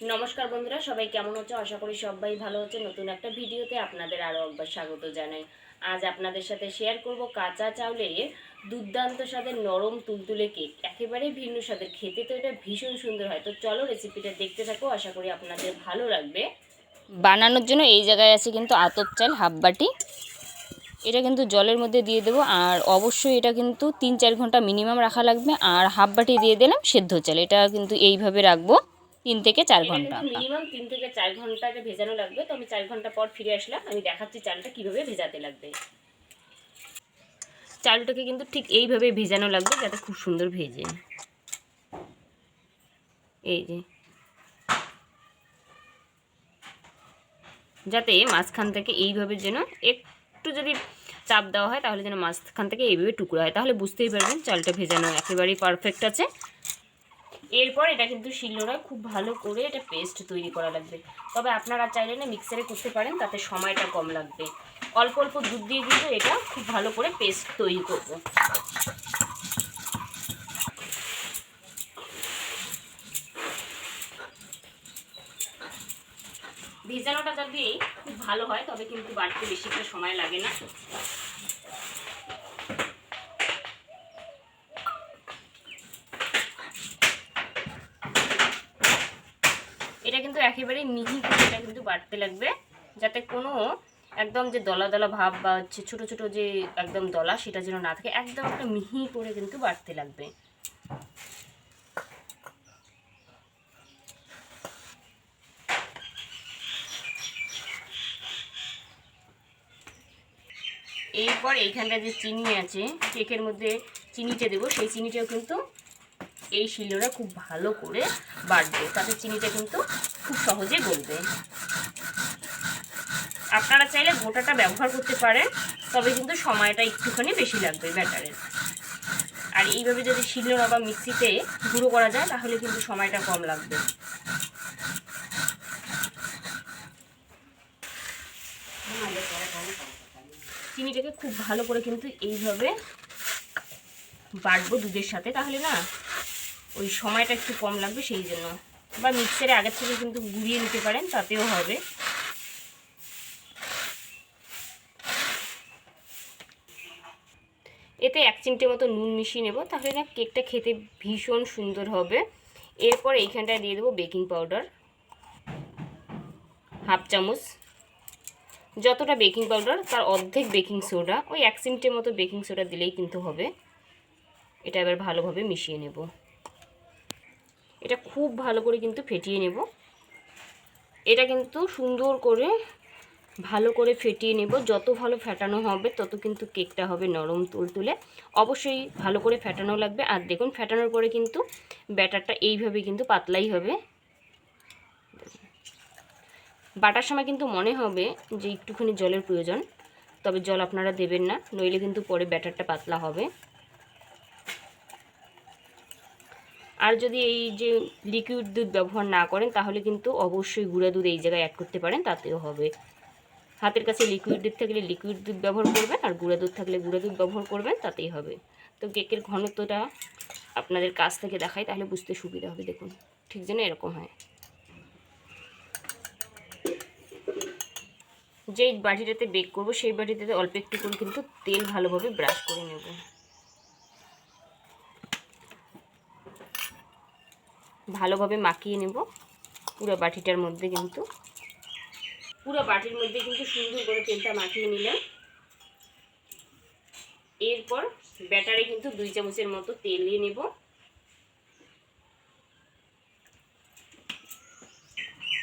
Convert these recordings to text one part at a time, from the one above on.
নমস্কার বন্ধুরা, সবাই কেমন হচ্ছে আশা করি সবাই ভালো হচ্ছে নতুন একটা ভিডিওতে আপনাদের আরও একবার স্বাগত জানাই। আজ আপনাদের সাথে শেয়ার করব কাঁচা চাউলের দুর্দান্ত স্বাদের নরম তুলতুলে কেক একেবারেই ভিন্ন স্বাদের। খেতে তো এটা ভীষণ সুন্দর হয়। তো চলো রেসিপিটা দেখতে থাকো, আশা করি আপনাদের ভালো লাগবে। বানানোর জন্য এই জায়গায় আছে কিন্তু আতপ চাল হাফ বাটি। এটা কিন্তু জলের মধ্যে দিয়ে দেবো। আর অবশ্যই এটা কিন্তু তিন চার ঘণ্টা মিনিমাম রাখা লাগবে। আর হাফ বাটি দিয়ে দিলাম সেদ্ধ চাল। এটা কিন্তু এইভাবে রাখব। তিন থেকে চার ঘণ্টা। মিনিমাম তিন থেকে চার ঘন্টাকে ভেজানো লাগবে। তো আমি চার ঘণ্টা পর ফিরে আসলাম। আমি দেখাচ্ছি চালটা কীভাবে ভেজাতে লাগবে। চালটাকে কিন্তু ঠিক এইভাবে ভেজানো লাগবে যাতে খুব সুন্দর ভেজে। এই যে। যাতে মাঝখান থেকে এইভাবে যেন একটু যদি চাপ দেওয়া হয় তাহলে যেন মাঝখান থেকে এইভাবে টুকরো হয়। তাহলে বুঝতেই পারবেন চালটা ভেজানো একেবারেই পারফেক্ট আছে। এরপর এটা কিন্তু শিলনোড়ায় খুব ভালো করে এটা পেস্ট তৈরি করা লাগবে। তবে আপনারা চাইলে না মিক্সারে করতে পারেন, তাতে সময়টা কম লাগবে। অল্প অল্প দুধ দিয়ে কিন্তু এটা খুব ভালো করে পেস্ট তৈরি করব। ভেজানোটা যদি খুব ভালো হয়, তবে কিন্তু বাড়তে বেশি একটা সময় লাগে না এটা কিন্তু একেবারে মিহি করে এটা কিন্তু বাড়তে লাগবে, যাতে কোনো একদম যে দলা দলা ভাব বা হচ্ছে ছোটো ছোটো যে একদম দলা সেটা যেন না থাকে, একদম একটা মিহি করে কিন্তু বাড়তে লাগবে। এরপর এইখানটা যে চিনি আছে, কেকের মধ্যে চিনিটা দেবো, সেই চিনিটাও কিন্তু এই শিলনোড়া খুব ভালো করে বাটবে। তাতে চিনিটা কিন্তু খুব সহজে গলবে। আপনারা চাইলে গোটাটা ব্যবহার করতে পারেন, তবে কিন্তু সময়টা একটুখানি বেশি লাগবে ব্যাটারের। আর এইভাবে যদি শিলনোড়া বা মিক্সিতে গুঁড়ো করা যায়, তাহলে কিন্তু সময়টা কম লাগবে। চিনিটাকে খুব ভালো করে কিন্তু এইভাবে বাটবো দুধের সাথে। তাহলে না ওই সময়টা একটু কম লাগবে, সেই জন্য। বা মিক্সারে আগের থেকে কিন্তু গুঁড়িয়ে নিতে পারেন, তাতেও হবে। এতে এক চিমটে মতো নুন মিশিয়ে নেব, তাহলে না কেকটা খেতে ভীষণ সুন্দর হবে। এরপর এইখানটায় দিয়ে দেবো বেকিং পাউডার, হাফ চামচ। যতটা বেকিং পাউডার, তার অর্ধেক বেকিং সোডা, ওই এক চিমটে মতো বেকিং সোডা দিলেই কিন্তু হবে। এটা এবার ভালোভাবে মিশিয়ে নেব। এটা খুব ভালো করে কিন্তু ফেটিয়ে নেব। এটা কিন্তু সুন্দর করে ভালো করে ফেটিয়ে নেব। যত ভালো ফেটানো হবে, তত কিন্তু কেকটা হবে নরম তুলতুলে। অবশ্যই ভালো করে ফেটানো লাগবে। আর দেখুন, ফেটানোর পরে কিন্তু ব্যাটারটা এইভাবে কিন্তু পাতলাই হবে। বাটার সময় কিন্তু মনে হবে যে একটুখানি জলের প্রয়োজন, তবে জল আপনারা দেবেন না, নইলে কিন্তু পরে ব্যাটারটা পাতলা হবে। আর যদি এই যে লিকুইড দুধ ব্যবহার না করেন, তাহলে কিন্তু অবশ্যই গুঁড়া দুধ এই জায়গায় অ্যাড করতে পারেন, তাতেও হবে। হাতের কাছে লিকুইড দুধ থাকলে লিকুইড দুধ ব্যবহার করবেন, আর গুঁড়া দুধ থাকলে গুঁড়া দুধ ব্যবহার করবেন, তাতেই হবে। তো কেকের ঘনত্বটা আপনাদের কাছ থেকে দেখাই, তাহলে বুঝতে সুবিধা হবে, দেখুন। ঠিক যেন এরকম হয়। যেই বাটিটাতে বেক করব, সেই বাটিটাতে অল্প একটু করে কিন্তু তেল ভালোভাবে ব্রাশ করে নেব। ভালোভাবে মাখিয়ে নেব। পুরো বাটিটার মধ্যে কিন্তু। পুরো বাটির মধ্যে কিন্তু সুন্দর করে তেলটা মাখিয়ে নিলাম। এরপর ব্যাটারে কিন্তু দুই চামচের মতো তেল দিয়ে নেব।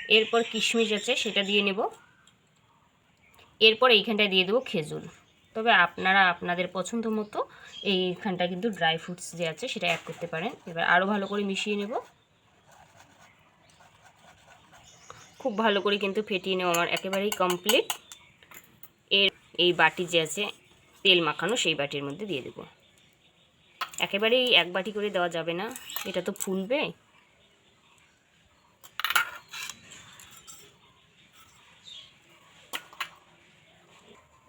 এরপর কিশমিশ আছে, সেটা দিয়ে নেব। এরপর এইখানটায় দিয়ে দেবো খেজুর। তবে আপনারা আপনাদের পছন্দ মতো এইখানটা কিন্তু ড্রাই ফ্রুটস যে আছে, সেটা অ্যাড করতে পারেন। এবার আরও ভালো করে মিশিয়ে নেব। খুব ভালো করে কিন্তু ফেটিয়ে নেওয়া আমার একেবারেই কমপ্লিট এর এই বাটি যে আছে, তেল মাখানো সেই বাটির মধ্যে দিয়ে দেব। একেবারেই এক বাটি করে দেওয়া যাবে না, এটা তো ফুলবে।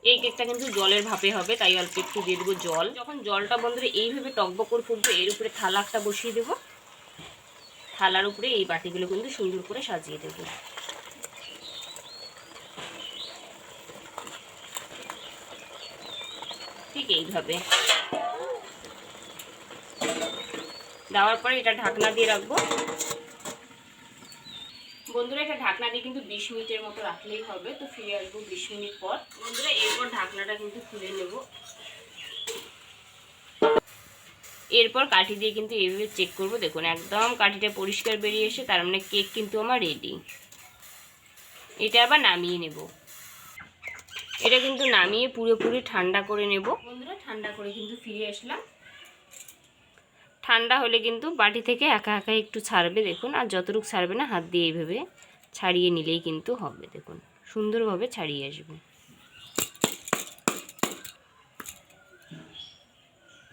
এই কেকটা কিন্তু জলের ভাপে হবে, তাই অল্প একটু দিয়ে দেবো জল। যখন জলটা বন্ধুরা এইভাবে টকবক করে ফুটবে, এর উপরে থালা একটা বসিয়ে দেবো। থালার উপরে এই বাটিগুলো কিন্তু সুন্দর করে সাজিয়ে দেবো। ঠিক এইভাবে। দেওয়ার পরে এটা ঢাকনা দিয়ে রাখব। বন্ধুরা, এটা ঢাকনা দিয়ে কিন্তু বিশ মিনিটের মতো রাখলেই হবে, তো ফিরে আসব বিশ মিনিট পর। বন্ধুরা, এরপর ঢাকনাটা কিন্তু খুলে নেব। এরপর কাঠি দিয়ে কিন্তু এইভাবে চেক করব। দেখুন, একদম কাঠিটা পরিষ্কার বেরিয়ে এসে, তার মানে কেক কিন্তু আমার রেডি এটা আবার নামিয়ে নেব। এটা কিন্তু নামিয়ে পুরোপুরি ঠান্ডা করে নেব। বন্ধুরা ঠান্ডা করে কিন্তু ফিরে আসলাম। ঠান্ডা হলে কিন্তু বাটি থেকে একা একা একটু ছাড়বে দেখুন। আর যতটুকু ছাড়বে না হাত দিয়ে এইভাবে ছাড়িয়ে নিলেই কিন্তু হবে দেখুন। সুন্দরভাবে ছাড়িয়ে আসবে।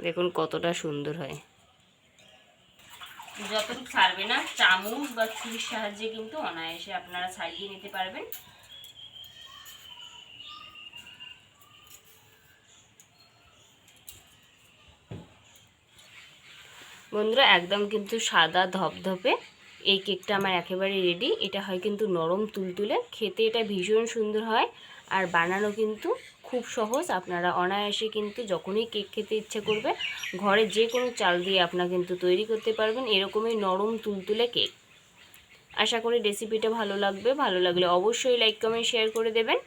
দেখুন কতটা সুন্দর হয়। যতটুকু ছাড়বে না চামচ বা ছুরির সাহায্যে কিন্তু অনায়াসে আপনারা ছাড়িয়ে নিতে পারবেন। বন্ধুরা, একদম কিন্তু সাদা ধপধপে এই কেকটা আমার একেবারে রেডি এটা হয় কিন্তু নরম তুলতুলে, খেতে এটা ভীষণ সুন্দর হয় আর বানানো কিন্তু খুব সহজ। আপনারা অনায়াসে কিন্তু যখনই কেক খেতে ইচ্ছে করবে, ঘরে যে কোনো চাল দিয়ে আপনারা কিন্তু তৈরি করতে পারবেন এরকমই নরম তুলতুলে কেক। আশা করি রেসিপিটা ভালো লাগবে। ভালো লাগলে অবশ্যই লাইক কমেন্ট শেয়ার করে দেবেন।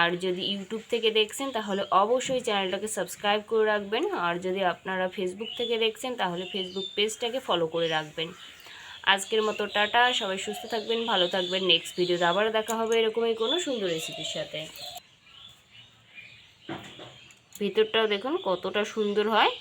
আর যদি ইউটিউব থেকে দেখছেন, তাহলে অবশ্যই চ্যানেলটাকে সাবস্ক্রাইব করে রাখবেন। আর যদি আপনারা ফেসবুক থেকে দেখছেন, তাহলে ফেসবুক পেজটাকে ফলো করে রাখবেন। আজকের মতো টাটা, সবাই সুস্থ থাকবেন, ভালো থাকবেন। নেক্সট ভিডিওতে আবার দেখা হবে এরকমই কোনো সুন্দর রেসিপির সাথে। ভিতরটাও দেখুন কতটা সুন্দর হয়।